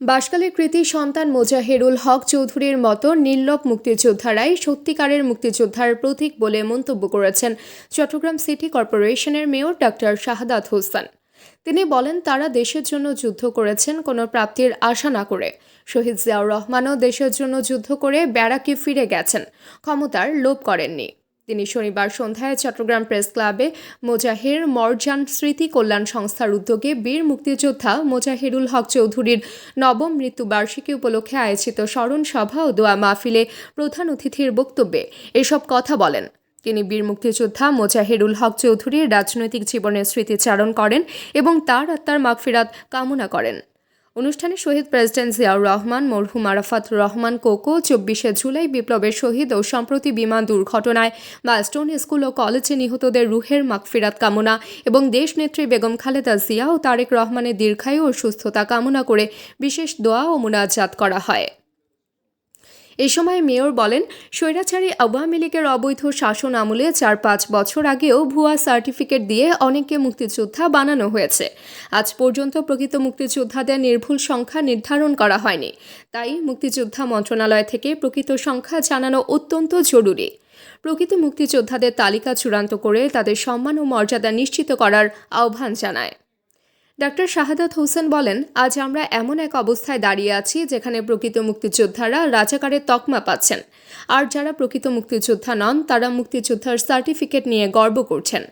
বাসকালের কৃতি সন্তান মোজাহেরুল হক চৌধুরীর মতো নির্লভ মুক্তিযোদ্ধারাই সত্যিকারের মুক্তিযোদ্ধার প্রতীক বলে মন্তব্য করেছেন চট্টগ্রাম সিটি কর্পোরেশনের মেয়র ডক্টর শাহাদাত হোসেন। তিনি বলেন, তারা দেশের জন্য যুদ্ধ করেছেন, কোনো প্রাপ্তির আশা না করে। শহীদ জিয়াউর রহমানও দেশের জন্য যুদ্ধ করে ব্যারাকে ফিরে গেছেন। ক্ষমতার লোভ করেননি। তিনি শনিবার সন্ধ্যায় চট্টগ্রাম প্রেস ক্লাবে মোজাহির মরজান স্মৃতি কল্যাণ সংস্থার উদ্যোগে বীর মুক্তিযোদ্ধা মোজাহিরুল হক চৌধুরীর নবম মৃত্যুবার্ষিকী উপলক্ষে আয়োজিত স্মরণ সভা ও দোয়া মাহফিলে প্রধান অতিথির বক্তব্যে এসব কথা বলেন। তিনি বীর মুক্তিযোদ্ধা মোজাহিরুল হক চৌধুরীর রাজনৈতিক জীবনের স্মৃতিচারণ করেন এবং তার আত্মার মাগফিরাত কামনা করেন। অনুষ্ঠানে শহীদ প্রেসিডেন্ট জিয়াউর রহমান, মরহুম আরাফাত রহমান, কোকো, চব্বিশে জুলাই বিপ্লবের শহীদ ও সম্প্রতি বিমান দুর্ঘটনায় বা স্টোন স্কুল ও কলেজে নিহতদের রুহের মাগফিরাত কামনা এবং দেশনেত্রী বেগম খালেদা জিয়া ও তারেক রহমানের দীর্ঘায়ু ও সুস্থতা কামনা করে বিশেষ দোয়া ও মুনাজাত করা হয়। এ সময় মেয়র বলেন, স্বৈরাচারী আওয়ামী লীগের অবৈধ শাসন আমলে চার পাঁচ বছর আগেও ভুয়া সার্টিফিকেট দিয়ে অনেককে মুক্তিযোদ্ধা বানানো হয়েছে। আজ পর্যন্ত প্রকৃত মুক্তিযোদ্ধাদের নির্ভুল সংখ্যা নির্ধারণ করা হয়নি। তাই মুক্তিযোদ্ধা মন্ত্রণালয় থেকে প্রকৃত সংখ্যা জানানো অত্যন্ত জরুরি। প্রকৃত মুক্তিযোদ্ধাদের তালিকা চূড়ান্ত করে তাদের সম্মান ও মর্যাদা নিশ্চিত করার আহ্বান জানায়। ডাক্তার শাহাদাত হোসেন বলেন, আজ আমরা এমন এক অবস্থায় দাঁড়িয়ে আছি যেখানে প্রকৃত মুক্তিযোদ্ধারা রাজাকারের তকমা পাচ্ছেন। আর যারা প্রকৃত মুক্তিযোদ্ধা নন, তারা মুক্তিযোদ্ধার সার্টিফিকেট নিয়ে গর্ব করছেন।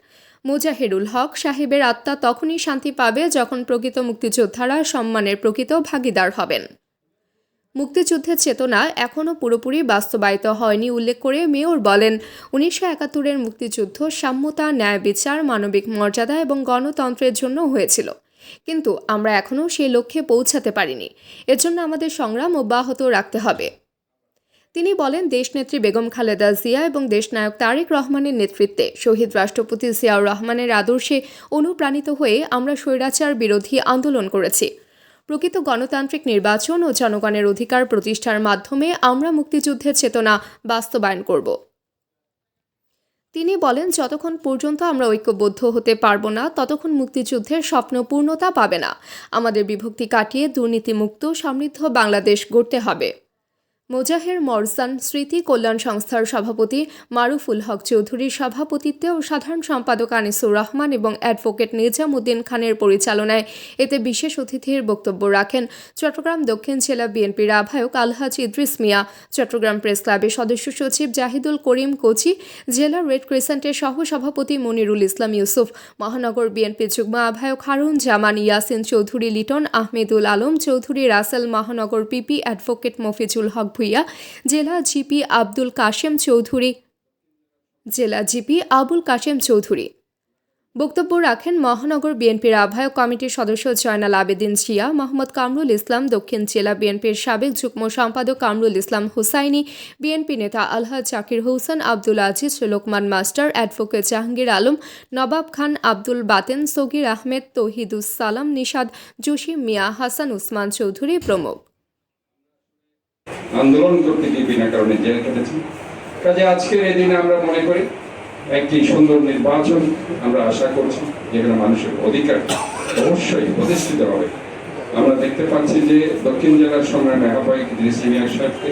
মুজাহিরুল হক সাহেবের আত্মা তখনই শান্তি পাবে যখন প্রকৃত মুক্তিযোদ্ধারা সম্মানের প্রকৃত ভাগিদার হবেন। মুক্তিযুদ্ধের চেতনা এখনও পুরোপুরি বাস্তবায়িত হয়নি উল্লেখ করে মেয়র বলেন, উনিশশো একাত্তরের মুক্তিযুদ্ধ সাম্যতা, ন্যায় বিচার, মানবিক মর্যাদা এবং গণতন্ত্রের জন্য হয়েছিল। কিন্তু আমরা এখনও সেই লক্ষ্যে পৌঁছাতে পারিনি। এজন্য আমাদের সংগ্রাম অব্যাহত রাখতে হবে। তিনি বলেন, দেশনেত্রী বেগম খালেদা জিয়া এবং দেশনায়ক তারেক রহমানের নেতৃত্বে শহীদ রাষ্ট্রপতি জিয়াউর রহমানের আদর্শে অনুপ্রাণিত হয়ে আমরা স্বৈরাচার বিরোধী আন্দোলন করেছি। প্রকৃত গণতান্ত্রিক নির্বাচন ও জনগণের অধিকার প্রতিষ্ঠার মাধ্যমে আমরা মুক্তিযুদ্ধের চেতনা বাস্তবায়ন করব। তিনি বলেন, যতক্ষণ পর্যন্ত আমরা ঐক্যবদ্ধ হতে পারব না, ততক্ষণ মুক্তিযুদ্ধের স্বপ্ন পূর্ণতা পাবে না। আমাদের বিভক্তি কাটিয়ে দুর্নীতিমুক্ত সমৃদ্ধ বাংলাদেশ গড়তে হবে। মোজাহের মরসান স্মৃতি কল্যাণ সংস্থার সভাপতি মারুফুল হক চৌধুরীর সভাপতিত্বে ও সাধারণ সম্পাদক আনিসুর রহমান এবং অ্যাডভোকেট নিজামুদ্দিন খানের পরিচালনায় এতে বিশেষ অতিথির বক্তব্য রাখেন চট্টগ্রাম দক্ষিণ জেলা বিএনপির আহ্বায়ক আলহাজ ইদ্রিস মিয়া, চট্টগ্রাম প্রেস ক্লাবের সদস্য সচিব জাহিদুল করিম কোচি, জেলা রেড ক্রিসেন্টের সহ সভাপতি মনিরুল ইসলাম ইউসুফ, মহানগর বিএনপি যুগ্ম আহ্বায়ক হারুন জামান, ইয়াসিন চৌধুরী লিটন, আহমেদুল আলম চৌধুরী, রাসেল মহানগর পিপি অ্যাডভোকেট মফিজুল হক ভুইয়া জেলা জিপি আব্দুল কাশেম চৌধুরী। জেলা জিপি আবুল কাশেম চৌধুরী। বক্তব্য রাখেন মহানগর বিএনপির আহ্বায়ক কমিটির সদস্য জয়নাল আবেদিন জিয়া, মোহাম্মদ কামরুল ইসলাম, দক্ষিণ জেলা বিএনপির সাবেক যুগ্ম সম্পাদক কামরুল ইসলাম হুসাইনি, বিএনপি নেতা আলহাজ জাকির হোসেন, আব্দুল আজিজ, লোকমান মাস্টার, অ্যাডভোকেট জাহাঙ্গীর আলম, নবাব খান, আব্দুল বাতেন, সগির আহমেদ, তহিদুস সালাম নিশাদ জসিম মিয়া, হাসান উসমান চৌধুরী প্রমুখ। আন্দোলন করতে গিয়ে বিনা কারণে জেল কেটেছি কাজে আজকের এই দিনে আমরা মনে করি, একটি সুন্দর নির্বাচন আমরা আশা করছি, যেখানে মানুষের অধিকার অবশ্যই প্রতিষ্ঠিত হবে। আমরা দেখতে পাচ্ছি যে দক্ষিণ জেলার সংগ্রামে আহ্বায়ক মিয়া সাহেবকে,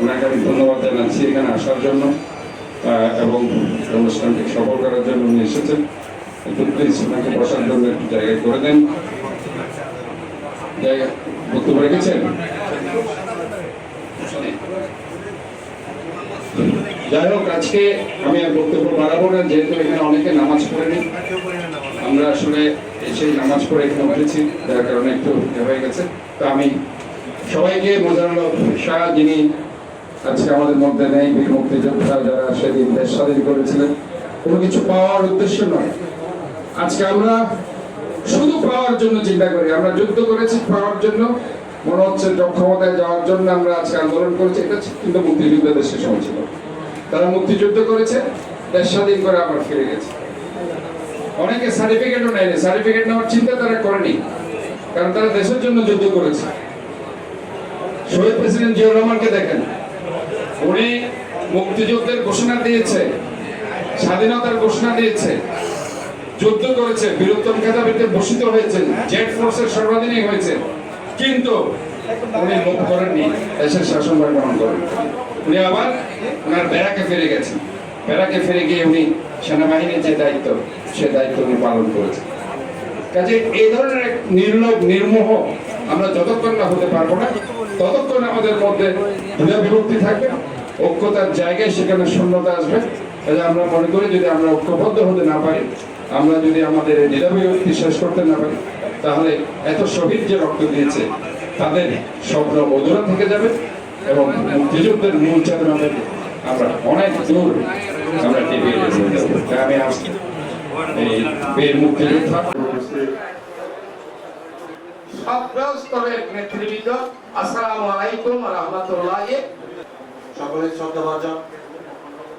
ওনাকে আমি ধন্যবাদ জানাচ্ছি এখানে আসার জন্য এবং অনুষ্ঠানটি সফল করার জন্য উনি এসেছেন। একটু প্লিজ ওনাকে বসার জন্য একটু জায়গা করে দেন। জায়গা বক্তব্য রেখেছেন? যাই হোক, আজকে আমি আর বক্তব্য বাড়াবো না, যেহেতু এখানে অনেকে নামাজ পড়েনি। আমরা আসলে এসে নামাজ পড়ে এখানে উঠেছি, যার কারণে একটু হয়ে গেছে। তো আমি সবাইকে মোজারুল শাহ, যিনি আজকে আমাদের মধ্যে নেই, বীর মুক্তিযোদ্ধা, যারা সেদিন দেশ স্বাধীন করেছিলেন, কোনো কিছু পাওয়ার উদ্দেশ্য নয়। আজকে আমরা শুধু পাওয়ার জন্য চিন্তা করি, আমরা যুদ্ধ করেছি পাওয়ার জন্য। মনে হচ্ছে ক্ষমতায় যাওয়ার জন্য আমরা আজকে আন্দোলন করেছি, এটা কিন্তু মুক্তিযুদ্ধের শেষ সময় ছিল তারা মুক্তিযুদ্ধ করেছে, দেশ স্বাধীন করে আবার ফিরে গেছে। অনেকে সার্টিফিকেটও নেয়নি। সার্টিফিকেট নেওয়ার চিন্তা তারা করেনি, কারণ তারা দেশের জন্য যুদ্ধ করেছে। শহীদ প্রেসিডেন্ট জিয়াউর রহমানকে দেখেন, উনি মুক্তিযুদ্ধের ঘোষণা দিয়েছে, স্বাধীনতার ঘোষণা দিয়েছে, যুদ্ধ করেছে বীরত্তম খেতাবিতে ভূষিত হয়েছে জেট ফোর্সের সর্বাধিনায়ক হয়েছে। কিন্তু উনি মুখ করেননি, দেশের শাসনভার গ্রহণ করেন। উনি আবার ওনার ব্যারাকে ফিরে গেছেন। ব্যারাকে ফিরে গিয়ে উনি সেনাবাহিনীর যে দায়িত্ব, সে দায়িত্ব উনি পালন করেছেন। কাজে এই ধরনের এক নির্লোভ, নির্মোহ আমরা যতক্ষণ না হতে পারব না, ততক্ষণ আমাদের মধ্যে দ্বিধা বিভক্তি থাকবে, ঐক্যতার জায়গায় সেখানে শূন্যতা আসবে। কাজে আমরা মনে করি যদি আমরা ঐক্যবদ্ধ হতে না পারি, আমরা যদি আমাদের এই দ্বিধা বিভক্তি শেষ করতে না পারি, তাহলে এত শহীদ যে রক্ত দিয়েছে, তাদের স্বপ্ন অধুরা থেকে যাবে। এবং মুক্তিযুদ্ধের মূল চেতনা থেকে আমরা অনেক দূর আমরা যাব আমি আসছি এই বীর মুক্তিযোদ্ধা সব স্তরের নেতৃবৃন্দ আসসালামু আলাইকুম রহমতুল্লাহ। সকলের শ্রদ্ধাভাজন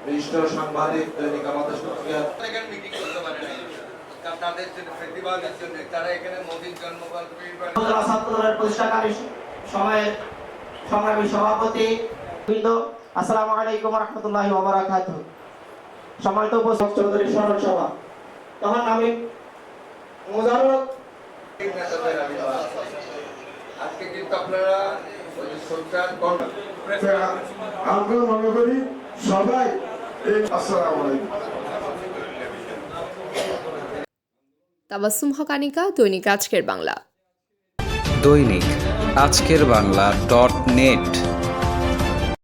বিশিষ্ট সাংবাদিক দৈনিক আমাদের পত্রিকা মিটিং করতে পারে তাদের জন্য তারা এখানে মোদীর সংগ্রামী সভাপতি বৃন্দ আসসালামু আলাইকুম রহমতুল্লাহ ওবরাকাত সম্মানিত উপস্থিত চৌধুরী স্মরণ সভা। তখন আমি আজকে কিন্তু আপনারা আমরা মনে করি সবাই আসসালামু আলাইকুম। তাবাসুম হকানিকা দৈনিক আজকের বাংলা। দৈনিক আজকের বাংলা ডট নেট।